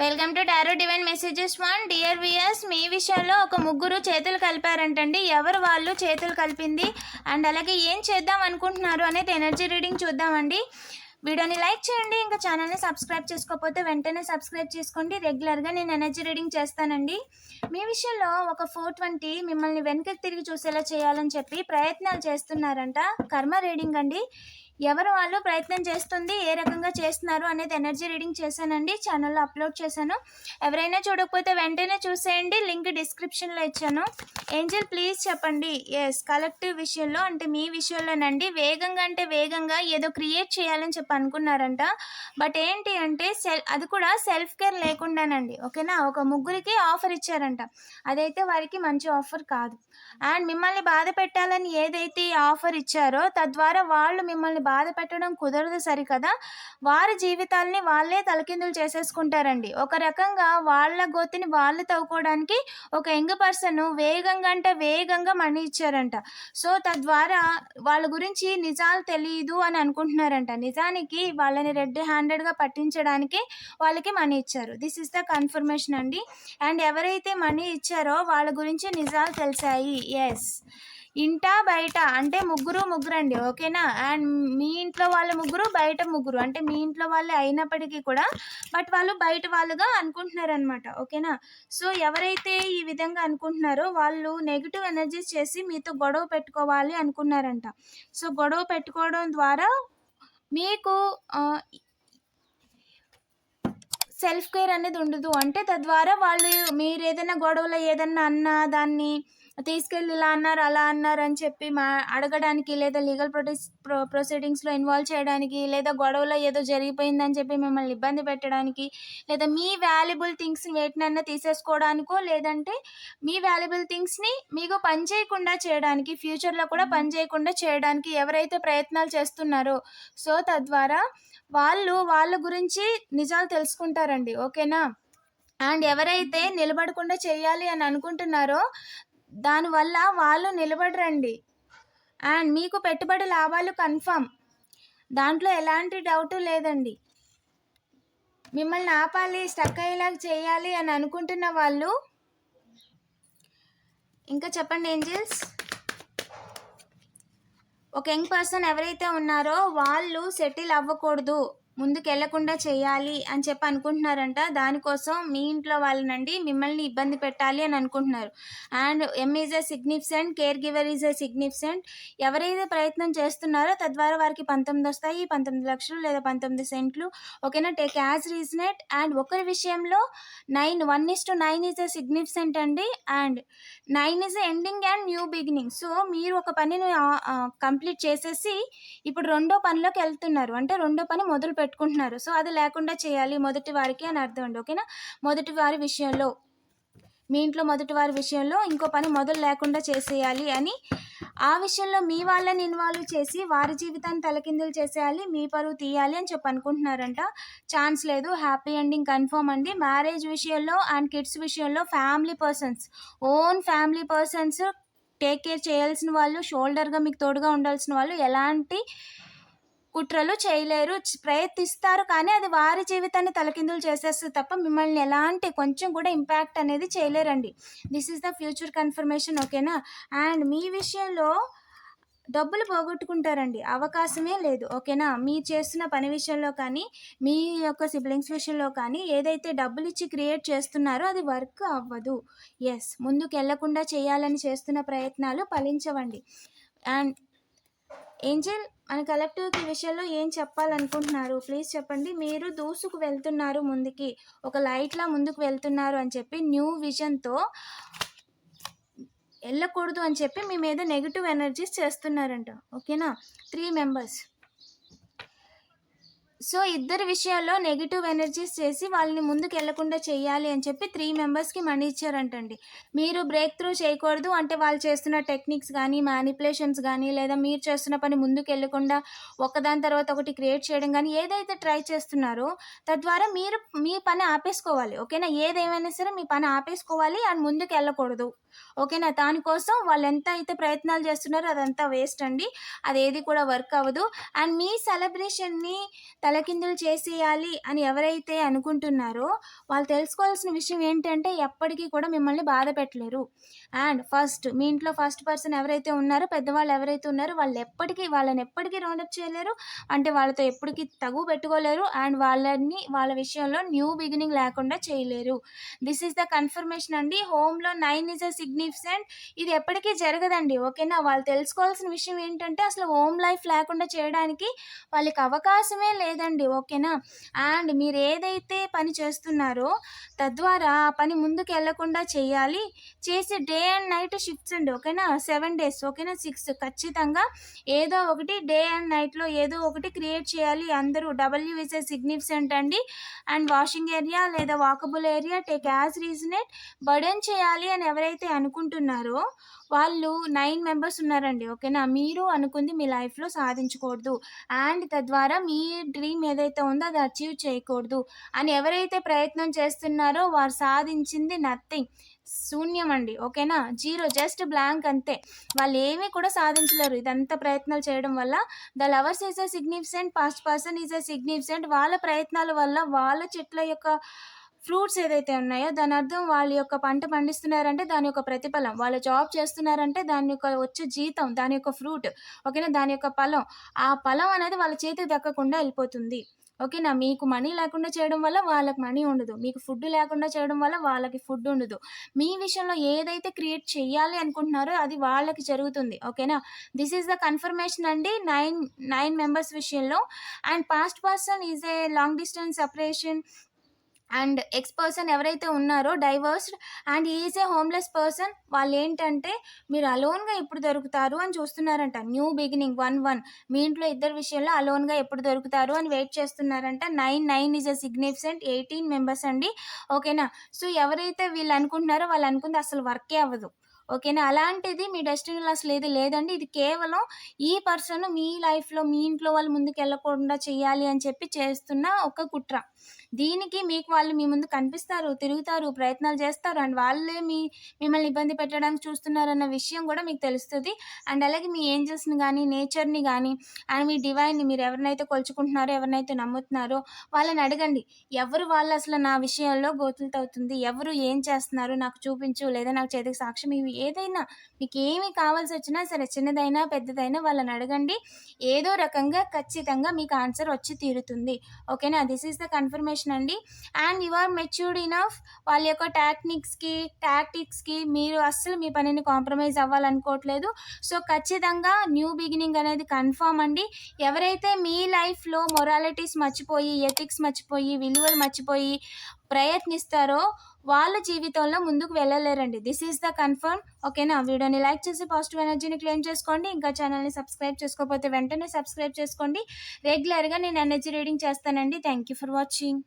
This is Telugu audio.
Welcome to tarot divine messages one. Dear viewers మీ విషయంలో ఒక ముగ్గురు చేతులు కలిపారంటండి. ఎవరు వాళ్ళు చేతులు కలిపింది? అండ్ అలాగే ఏం చేద్దాం అనుకుంటున్నారు అనేది ఎనర్జీ రీడింగ్ చూద్దామండి. వీడియోని లైక్ చేయండి ఇంకా ఛానల్ని సబ్స్క్రైబ్ చేసుకోకపోతే వెంటనే సబ్స్క్రైబ్ చేసుకోండి. రెగ్యులర్గా నేను ఎనర్జీ రీడింగ్ చేస్తానండి. మీ విషయంలో ఒక ఫోర్ ట్వంటీ మిమ్మల్ని వెనుకకి తిరిగి చూసేలా చేయాలని చెప్పి ప్రయత్నాలు చేస్తున్నారంట. కర్మ రీడింగ్ అండి. ఎవరు వాళ్ళు ప్రయత్నం చేస్తుంది ఏ రకంగా చేస్తున్నారు అనేది ఎనర్జీ రీడింగ్ చేశానండి. ఛానల్లో అప్లోడ్ చేశాను. ఎవరైనా చూడకపోతే వెంటనే చూసేయండి. లింక్ డిస్క్రిప్షన్లో ఇచ్చాను. ఏంజల్ ప్లీజ్ చెప్పండి. ఎస్ కలెక్టివ్ విషయంలో అంటే మీ విషయంలోనండి. వేగంగా అంటే వేగంగా ఏదో క్రియేట్ చేయాలని చెప్పి అనుకున్నారంట. బట్ ఏంటి అంటే సెల్ అది కూడా సెల్ఫ్ కేర్ లేకుండానండి. ఓకేనా? ఒక ముగ్గురికి ఆఫర్ ఇచ్చారంట. అదైతే వారికి మంచి ఆఫర్ కాదు. అండ్ మిమ్మల్ని బాధ పెట్టాలని ఏదైతే ఆఫర్ ఇచ్చారో తద్వారా వాళ్ళు మిమ్మల్ని బాధ పెట్టడం కుదరదు సరికదా? వారి జీవితాల్ని వాళ్ళే తలకిందులు చేసేసుకుంటారండి. ఒక రకంగా వాళ్ళ గోతిని వాళ్ళు తవ్వుకోవడానికి ఒక యంగ్ పర్సన్ వేగంగా అంటే వేగంగా మనీ ఇచ్చారంట. సో తద్వారా వాళ్ళ గురించి నిజాలు తెలియదు అని అనుకుంటున్నారంట. నిజానికి వాళ్ళని రెడ్ హ్యాండెడ్గా పట్టించడానికి వాళ్ళకి మనీ ఇచ్చారు. దిస్ ఇస్ ద కన్ఫర్మేషన్ అండి. అండ్ ఎవరైతే మనీ ఇచ్చారో వాళ్ళ గురించి నిజాలు తెలిసాయి. ఎస్. ఇంటా బయట అంటే ముగ్గురు ముగ్గురు అండి ఓకేనా? అండ్ మీ ఇంట్లో వాళ్ళ ముగ్గురు బయట ముగ్గురు. అంటే మీ ఇంట్లో వాళ్ళే అయినప్పటికీ కూడా బట్ వాళ్ళు బయట వాళ్ళుగా అనుకుంటున్నారనమాట ఓకేనా? సో ఎవరైతే ఈ విధంగా అనుకుంటున్నారో వాళ్ళు నెగిటివ్ ఎనర్జీస్ చేసి మీతో గొడవ పెట్టుకోవాలి అనుకున్నారంట. సో గొడవ పెట్టుకోవడం ద్వారా మీకు సెల్ఫ్ కేర్ అనేది ఉండదు. అంటే తద్వారా వాళ్ళు మీరు ఏదైనా గొడవలో ఏదన్నా అన్నా దాన్ని తీసుకెళ్ళి ఇలా అన్నారు అలా అన్నారు అని చెప్పి మా అడగడానికి లేదా లీగల్ ప్రొటెస్ ప్రో ప్రొసీడింగ్స్లో ఇన్వాల్వ్ చేయడానికి లేదా గొడవలో ఏదో జరిగిపోయిందని చెప్పి మిమ్మల్ని ఇబ్బంది పెట్టడానికి లేదా మీ వాల్యుబుల్ థింగ్స్ని వేటినన్నా తీసేసుకోవడానికో లేదంటే మీ వాల్యుబుల్ థింగ్స్ని మీకు పని చేయకుండా చేయడానికి ఫ్యూచర్లో కూడా పని చేయకుండా చేయడానికి ఎవరైతే ప్రయత్నాలు చేస్తున్నారో సో తద్వారా వాళ్ళు వాళ్ళ గురించి నిజాలు తెలుసుకుంటారండి ఓకేనా? అండ్ ఎవరైతే నిలబడకుండా చేయాలి అని అనుకుంటున్నారో దానివల్ల వాళ్ళు నిలబడరండి. అండ్ మీకు పెట్టుబడి లాభాలు కన్ఫర్మ్. దాంట్లో ఎలాంటి డౌట్ లేదండి. మిమ్మల్ని ఆపాలి స్టక్ అయ్యేలాగా చేయాలి అని అనుకుంటున్న వాళ్ళు. ఇంకా చెప్పండి ఏంజల్స్? ఒక యంగ్ పర్సన్ ఎవరైతే ఉన్నారో వాళ్ళు సెటిల్ అవ్వకూడదు. ముందుకెళ్ళకుండా చేయాలి అని చెప్పి అనుకుంటున్నారంట. దానికోసం మీ ఇంట్లో వాళ్ళనండి మిమ్మల్ని ఇబ్బంది పెట్టాలి అని అనుకుంటున్నారు. And M is a significant care giver is a significant ఎవరైతే ప్రయత్నం చేస్తున్నారో తద్వారా వారికి పంతొమ్మిది వస్తాయి పంతొమ్మిది లక్షలు లేదా పంతొమ్మిది సెంట్లు. ఓకేనా? టేక్ యాజ్ రీజనెట్ అండ్ ఒకరి విషయంలో nine one is two nine is a significant అండి. And nine is ending and new beginning so మీరు ఒక పనిని కంప్లీట్ చేసేసి ఇప్పుడు రెండో పనిలోకి వెళ్తున్నారు. అంటే రెండో పని మొదలు పెట్టుకుంటున్నారు. సో అది లేకుండా చేయాలి మొదటి వారికి అని అర్థం అండి. ఓకేనా? మొదటి వారి విషయంలో మీ ఇంట్లో మొదటి వారి విషయంలో ఇంకో పని మొదలు లేకుండా చేసేయాలి అని ఆ విషయంలో మీ వాళ్ళని ఇన్వాల్వ్ చేసి వారి జీవితాన్ని తలకిందులు చేసేయాలి మీ పరువు తీయాలి అని చెప్పి అనుకుంటున్నారంట. ఛాన్స్ లేదు. హ్యాపీ ఎండింగ్ కన్ఫర్మ్ అండి. మ్యారేజ్ విషయంలో అండ్ కిడ్స్ విషయంలో family persons own family persons take care చేయాల్సిన వాళ్ళు షోల్డర్గా మీకు తోడుగా ఉండాల్సిన వాళ్ళు ఎలాంటి కుట్రలు చేయలేరు ప్రయత్నిస్తారు. కానీ అది వారి జీవితాన్ని తలకిందులు చేసేస్తుంది తప్ప మిమ్మల్ని ఎలాంటి కొంచెం కూడా ఇంపాక్ట్ అనేది చేయలేరండి. This is the future confirmation ఓకేనా? అండ్ మీ విషయంలో డబ్బులు పోగొట్టుకుంటారండి. అవకాశమే లేదు ఓకేనా? మీరు చేస్తున్న పని విషయంలో కానీ మీ యొక్క సిబ్లింగ్స్ విషయంలో కానీ ఏదైతే డబ్బులు ఇచ్చి క్రియేట్ చేస్తున్నారో అది వర్క్ అవ్వదు. ఎస్ ముందుకు వెళ్ళకుండా చేయాలని చేస్తున్న ప్రయత్నాలు ఫలించవండి. అండ్ ఏంజల్ మన కలెక్టివ్ విషయంలో ఏం చెప్పాలనుకుంటున్నారు? ప్లీజ్ చెప్పండి. మీరు దూసుకు వెళ్తున్నారు ముందుకి. ఒక లైట్లా ముందుకు వెళ్తున్నారు అని చెప్పి న్యూ విజన్తో వెళ్ళకూడదు అని చెప్పి మీ మీద నెగిటివ్ ఎనర్జీస్ చేస్తున్నారంట. ఓకేనా? Three members. సో ఇద్దరి విషయాల్లో నెగిటివ్ ఎనర్జీస్ చేసి వాళ్ళని ముందుకు వెళ్ళకుండా చేయాలి అని చెప్పి త్రీ మెంబర్స్కి మనీ ఇచ్చారంటండి. మీరు బ్రేక్ త్రూ చేయకూడదు అంటే వాళ్ళు చేస్తున్న టెక్నిక్స్ కానీ మ్యానిపులేషన్స్ కానీ లేదా మీరు చేస్తున్న పని ముందుకు వెళ్ళకుండా ఒకదాని తర్వాత ఒకటి క్రియేట్ చేయడం కానీ ఏదైతే ట్రై చేస్తున్నారో తద్వారా మీరు మీ పని ఆపేసుకోవాలి. ఓకేనా? ఏదేమైనా సరే మీ పని ఆపేసుకోవాలి అండ్ ముందుకు వెళ్ళకూడదు ఓకేనా? దానికోసం వాళ్ళు ఎంత అయితే ప్రయత్నాలు చేస్తున్నారో అదంతా వేస్ట్ అండి. అది ఏది కూడా వర్క్ అవ్వదు. అండ్ మీ సెలబ్రేషన్ని తలకిందులు చేసేయాలి అని ఎవరైతే అనుకుంటున్నారో వాళ్ళు తెలుసుకోవాల్సిన విషయం ఏంటంటే ఎప్పటికీ కూడా మిమ్మల్ని బాధ పెట్టలేరు. అండ్ ఫస్ట్ మీ ఇంట్లో ఫస్ట్ పర్సన్ ఎవరైతే ఉన్నారో పెద్దవాళ్ళు ఎవరైతే ఉన్నారో వాళ్ళు ఎప్పటికీ వాళ్ళని ఎప్పటికీ రౌండప్ చేయలేరు. అంటే వాళ్ళతో ఎప్పటికీ తగు పెట్టుకోలేరు. అండ్ వాళ్ళని వాళ్ళ విషయంలో న్యూ బిగినింగ్ లేకుండా చేయలేరు. దిస్ ఈస్ ద కన్ఫర్మేషన్ అండి. హోమ్లో నైన్ ఇస్ అ సిగ్నిఫికెంట్. ఇది ఎప్పటికీ జరగదండి ఓకేనా? వాళ్ళు తెలుసుకోవాల్సిన విషయం ఏంటంటే అసలు హోమ్ లైఫ్ లేకుండా చేయడానికి వాళ్ళకి అవకాశమే లేదండి ఓకేనా? అండ్ మీరు ఏదైతే పని చేస్తున్నారో తద్వారా ఆ పని ముందుకు వెళ్ళకుండా చేయాలి. చేసి డే అండ్ నైట్ షిఫ్ట్స్ అండి ఓకేనా? సెవెన్ డేస్ ఓకేనా? సిక్స్ ఖచ్చితంగా ఏదో ఒకటి డే అండ్ నైట్లో ఏదో ఒకటి క్రియేట్ చేయాలి. అందరూ డబ్ల్యూఎస్ఏ సిగ్నిఫికెంట్ అండి. అండ్ వాషింగ్ ఏరియా లేదా walkable area take as resonate burden చేయాలి అని ఎవరైతే అనుకుంటున్నారో వాళ్ళు నైన్ మెంబర్స్ ఉన్నారండి ఓకేనా? మీరు అనుకుంది మీ లైఫ్లో సాధించకూడదు. అండ్ తద్వారా మీ డ్రీమ్ ఏదైతే ఉందో అది అచీవ్ చేయకూడదు. అని ఎవరైతే ప్రయత్నం చేస్తున్నారో వారు సాధించింది నథింగ్ శూన్యం అండి ఓకేనా? జీరో జస్ట్ బ్లాంక్ అంతే. వాళ్ళు ఏమీ కూడా సాధించలేరు. ఇదంతా ప్రయత్నాలు చేయడం వల్ల the lovers is a significant past person is a significant వాళ్ళ ప్రయత్నాల వల్ల వాళ్ళ చెట్ల యొక్క ఫ్రూట్స్ ఏదైతే ఉన్నాయో దాని అర్థం వాళ్ళ యొక్క పంట పండిస్తున్నారంటే దాని యొక్క ప్రతిఫలం. వాళ్ళు జాబ్ చేస్తున్నారంటే దాని యొక్క వచ్చే జీతం దాని యొక్క ఫ్రూట్ ఓకేనా? దాని యొక్క ఫలం. ఆ ఫలం అనేది వాళ్ళ చేతికి దక్కకుండా వెళ్ళిపోతుంది. ఓకేనా? మీకు మనీ లేకుండా చేయడం వల్ల వాళ్ళకి మనీ ఉండదు. మీకు ఫుడ్ లేకుండా చేయడం వల్ల వాళ్ళకి ఫుడ్ ఉండదు. మీ విషయంలో ఏదైతే క్రియేట్ చేయాలి అనుకుంటున్నారో అది వాళ్ళకి జరుగుతుంది. ఓకేనా? దిస్ ఈజ్ ద కన్ఫర్మేషన్ అండి. నైన్ నైన్ మెంబర్స్ విషయంలో. And past person is a long distance separation and ex person ఎవరైతే ఉన్నారో divorced and is a homeless person వాళ్ళు ఏంటంటే మీరు అలోన్గా ఎప్పుడు దొరుకుతారు అని చూస్తున్నారంట. న్యూ బిగినింగ్ వన్ వన్ మీ ఇంట్లో ఇద్దరు విషయంలో అలోన్గా ఎప్పుడు దొరుకుతారు అని వెయిట్ చేస్తున్నారంట. Nine nine is a significant eighteen members అండి. ఓకేనా సో ఎవరైతే వీళ్ళు అనుకుంటున్నారో వాళ్ళు అనుకుంది అసలు వర్కే అవ్వదు. ఓకేనా? అలాంటిది మీ డెస్టినీలో అసలు ఏది లేదండి. ఇది కేవలం ఈ పర్సన్ మీ లైఫ్లో మీ ఇంట్లో వాళ్ళు ముందుకు వెళ్ళకుండా చేయాలి అని చెప్పి చేస్తున్న ఒక కుట్ర. దీనికి మీకు వాళ్ళు మీ ముందు కనిపిస్తారు తిరుగుతారు ప్రయత్నాలు చేస్తారు అండ్ వాళ్ళే మీ మిమ్మల్ని ఇబ్బంది పెట్టడానికి చూస్తున్నారన్న విషయం కూడా మీకు తెలుస్తుంది. అండ్ అలాగే మీ ఏంజల్స్ని కానీ నేచర్ని కానీ అండ్ మీ డివైన్ని మీరు ఎవరినైతే కొలుచుకుంటున్నారో ఎవరినైతే నమ్ముతున్నారో వాళ్ళని అడగండి. ఎవరు వాళ్ళు అసలు నా విషయంలో గోతులతో అవుతుంది ఎవరు ఏం చేస్తున్నారు? నాకు చూపించు లేదా నాకు చేతికి సాక్ష్యం ఇవి ఏదైనా మీకు ఏమి కావాల్సి వచ్చినా సరే చిన్నదైనా పెద్దదైనా వాళ్ళని అడగండి. ఏదో రకంగా ఖచ్చితంగా మీకు ఆన్సర్ వచ్చి తీరుతుంది. ఓకేనా? దిస్ ఈస్ ద కన్ఫర్మేషన్ అండి. And you are matured enough వాళ్ళ యొక్క టాక్నిక్స్కి టాక్టిక్స్కి మీరు అస్సలు మీ పనిని కాంప్రమైజ్ అవ్వాలనుకోవట్లేదు. సో ఖచ్చితంగా న్యూ బిగినింగ్ అనేది కన్ఫామ్ అండి. ఎవరైతే మీ లైఫ్లో మొరాలిటీస్ మర్చిపోయి ఎథిక్స్ మర్చిపోయి విలువలు మర్చిపోయి ప్రయత్నిస్తారో వాళ్ళ జీవితంలో ముందుకు వెళ్ళలేరండి. దిస్ ఈస్ ద కన్ఫర్మ్ ఓకేనా వీడియోని లైక్ చేసి పాజిటివ్ ఎనర్జీని క్లెయిమ్ చేసుకోండి. ఇంకా ఛానల్ని సబ్స్క్రైబ్ చేసుకోకపోతే వెంటనే సబ్స్క్రైబ్ చేసుకోండి. రెగ్యులర్గా నేను ఎనర్జీ రీడింగ్ చేస్తానండి. Thank you for watching